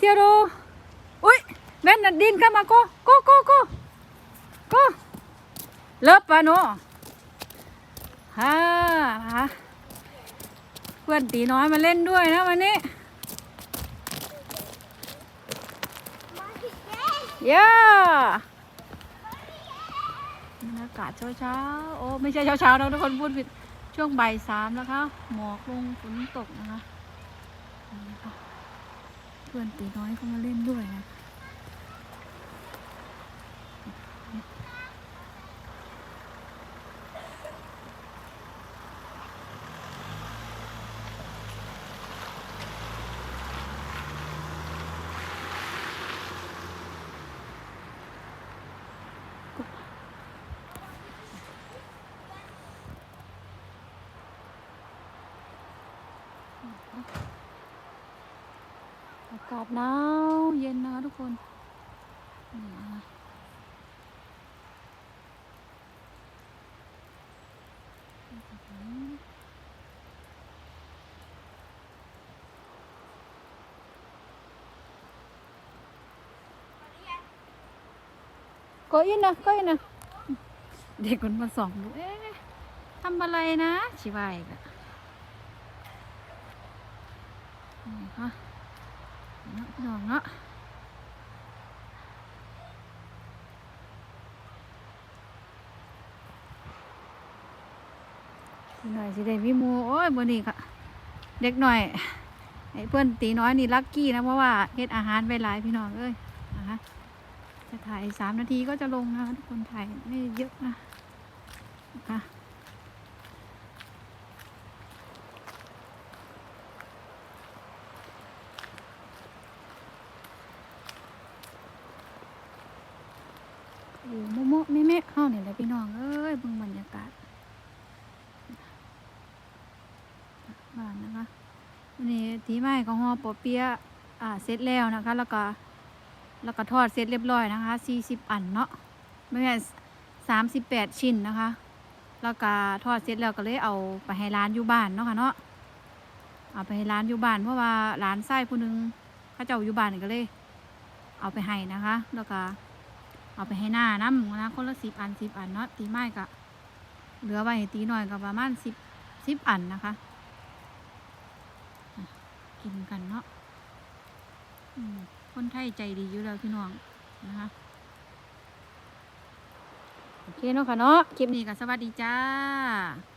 เทียโรอุ้ยเบนนัดดินเข้ามาโกโกโกโกโกเลิฟปะโนฮ่าฮะเพื่อนตีน้อยมาเล่นด้วยนะวันนี้ย่าบรรยากาศเช้าๆโอ้ไม่ใช่เช้าๆนะทุกคนพูดผิดช่วงบ่ายสามแล้วค่ะหมอกลงฝนตกนะคะ เพื่อนตีน้อยเข้ามาเล่นด้วยนะากาศหนาวเย็นนะคะทุกคนนี่นะคะก็อินนะก็อินนะเด็กคนมาส่องดูเอ๊ะทำอะไรนะ ชิวายกันนี่ค่ะ เนาะพี่น้องเนาะหน่อยสิได้มีหมูโอ้ยบนนี้ค่ะ เด็กหน่อยไอ้เพื่อนตีน้อยนี่ลักกี้นะเพราะว่าเฮ็ดอาหารไปหลายพี่น้องเอ้ยนะคะจะถ่ายสามนาทีก็จะลงนะคะทุกคนถ่ายไม่เยอะนะนะคะ อยู่โมโมะแม่แม่เข้าเนี่ยแหละพี่น้องเอ้ยบิ่งบรรยากาศบ้านนะคะวันนี้ทีไม้ก็ห่อปอเปี๊ยะอ่าเสร็จแล้วนะคะ แล้วก็แล้วก็ทอดเสร็จเรียบร้อยนะคะ40อันเนาะไม่ใช่38ชิ้นนะคะ แล้วก็ทอดเสร็จแล้วก็เลยเอาไปให้ร้านอยู่บ้านเนาะค่ะเนาะเอาไปให้ร้านอยู่บ้านเพราะว่าร้านไส้ผู้หนึงเขาเจ้าอยู่บ้านก็เลย เอาไปให้นะคะ แล้วก็ เอาไปให้หน้านะหมูนะคนละสิบอันสิบอันเนาะตีไม้กะเหลือไว้ให้ตีหน่อยก็ประมาณสิบสิบอันนะคะ กินกันเนาะคนไทยใจดีอยู่แล้วพี่น้องนะคะโอเคเนาะค่ะเนาะคลิปนี้ก็สวัสดีจ้า